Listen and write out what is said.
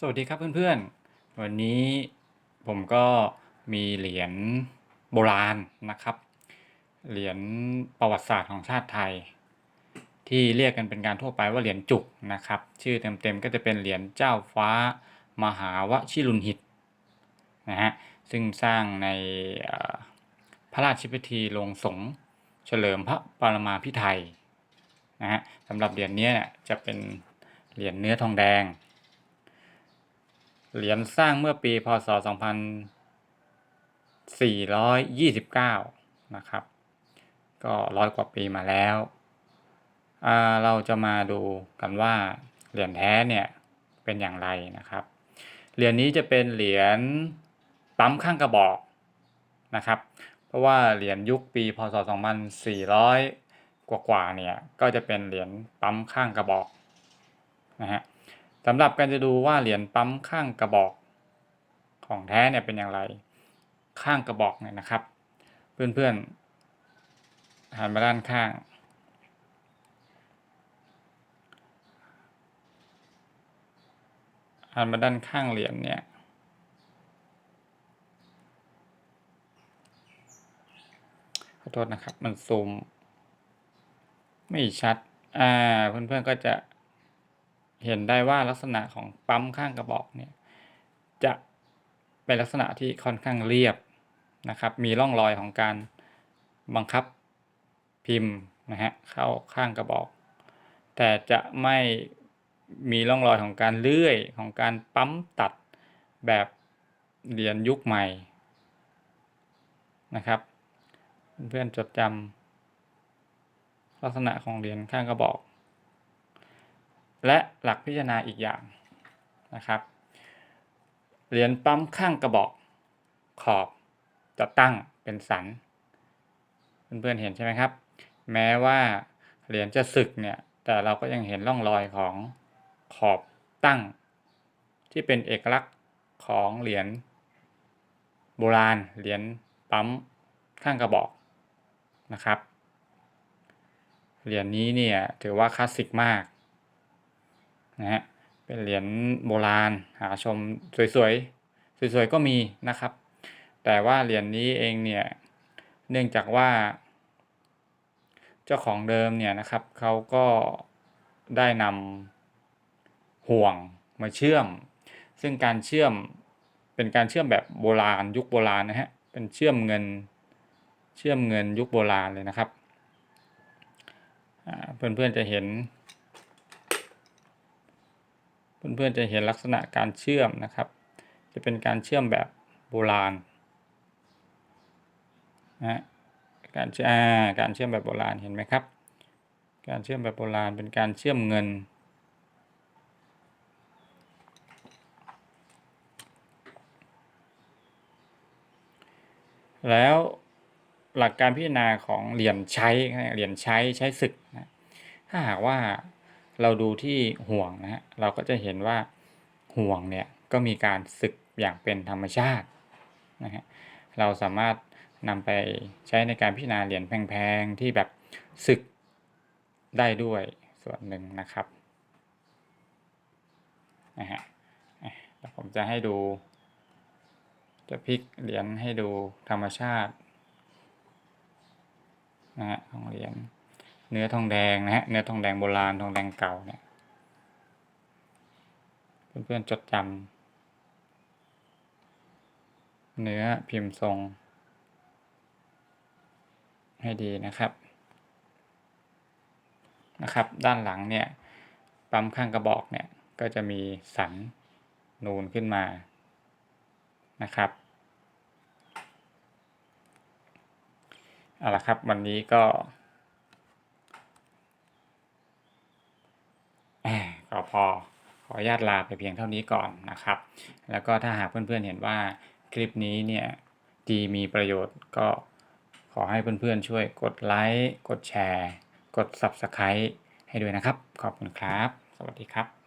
สวัสดีครับเพื่อนๆ วันนี้ผมก็มีเหรียญโบราณนะครับ เหรียญประวัติศาสตร์ของชาติไทย ที่เรียกกันเป็นการทั่วไปว่าเหรียญจุกนะครับ ชื่อเต็มๆก็จะเป็นเหรียญเจ้าฟ้ามหาวชิรุณหิตนะฮะซึ่งสร้างในพระราชพิธีลงสงฆ์เฉลิมพระปรมาภิไธยนะฮะสำหรับเหรียญเนี้ยจะเป็นเหรียญเนื้อทองแดง เหรียญสร้างเมื่อปีพศ 2429 นะครับ ก็ร้อยกว่าปีมาแล้ว เราจะมาดูกันว่าเหรียญแท้เนี่ยเป็นอย่างไรนะครับ เหรียญนี้จะเป็นเหรียญปั๊มข้างกระบอกนะครับ เพราะว่าเหรียญยุคปี พศ 2400 กว่าๆเนี่ยก็จะเป็นเหรียญปั๊มข้างกระบอกนะฮะ สำหรับการจะดูว่าเหรียญปั๊มข้างกระบอกของแท้เนี่ยเป็นอย่างไร ข้างกระบอกเนี่ยนะครับ เพื่อนๆหันมาด้านข้าง หันมาด้านข้างเหรียญเนี่ยขอโทษนะครับ มันซูม ไม่ชัด อ่า เพื่อนๆก็จะ เห็นได้ว่าลักษณะของปั๊มข้างกระบอกเนี่ยจะเป็นลักษณะที่ค่อนข้างเรียบนะครับ มีร่องรอยของการบังคับพิมพ์นะฮะเข้าข้างกระบอก แต่จะไม่มีร่องรอยของการเลื่อยของการปั๊มตัดแบบเหรียญยุคใหม่นะครับ เพื่อนจดจำลักษณะของเหรียญข้างกระบอก และหลักพิจารณาอีกอย่างนะครับเหรียญปั๊มข้างกระบอกขอบจะตั้งเป็นสันเพื่อนๆเห็นใช่ไหมครับ แม้ว่าเหรียญจะสึกเนี่ยแต่เราก็ยังเห็นร่องรอยของขอบตั้ง ที่เป็นเอกลักษณ์ของเหรียญโบราณเหรียญปั๊มข้างกระบอกนะครับเหรียญนี้เนี่ยถือว่าคลาสสิกมาก นะฮะเป็นเหรียญโบราณหาชมสวยๆสวยๆก็มีนะครับ แต่ว่าเหรียญนี้เองเนี่ยเนื่องจากว่า เจ้าของเดิมเนี่ยนะครับเขาก็ได้นำห่วงมาเชื่อม ซึ่งการเชื่อมเป็นการเชื่อมแบบโบราณยุคโบราณนะฮะเป็นเชื่อมเงินเชื่อมเงินยุคโบราณเลยนะครับเพื่อนๆจะเห็น เพื่อนๆจะเห็นลักษณะการเชื่อมนะครับ จะเป็นการเชื่อมแบบโบราณนะการเชื่อมการเชื่อมแบบโบราณเห็นไหมครับ การเชื่อมแบบโบราณเป็นการเชื่อมเงิน แล้วหลักการพิจารณาของเหรียญใช้เหรียญใช้ใช้ศึกนะถ้าหากว่า เราดูที่ห่วงนะฮะเราก็จะเห็นว่าห่วงเนี่ยก็มีการศึกอย่างเป็นธรรมชาตินะฮะเราสามารถนำไปใช้ในการพิจารณาเหรียญแพงๆ ที่แบบศึกได้ด้วยส่วนหนึ่งนะครับนะฮะเดี๋ยวผมจะให้ดู จะพลิกเหรียญให้ดูธรรมชาตินะฮะของเหรียญ เนื้อทองแดงนะฮะ เนื้อทองแดงโบราณ ทองแดงเก่าเนี่ยเพื่อนๆจดจำเนื้อพิมพ์ทรง ให้ดีนะครับ นะครับ ด้านหลังเนี่ย ปั๊มข้างกระบอกเนี่ย ก็จะมีสันนูนขึ้นมานะครับเอาละครับ วันนี้ก็ก็ พอ ขออนุญาตลาไปเพียงเท่านี้ก่อนนะครับ แล้วก็ถ้าหากเพื่อนๆเห็นว่าคลิปนี้เนี่ยดีมีประโยชน์ก็ขอให้เพื่อนๆช่วยกดไลค์ กดแชร์ กด Subscribe ให้ด้วยนะครับ ขอบคุณครับ สวัสดีครับ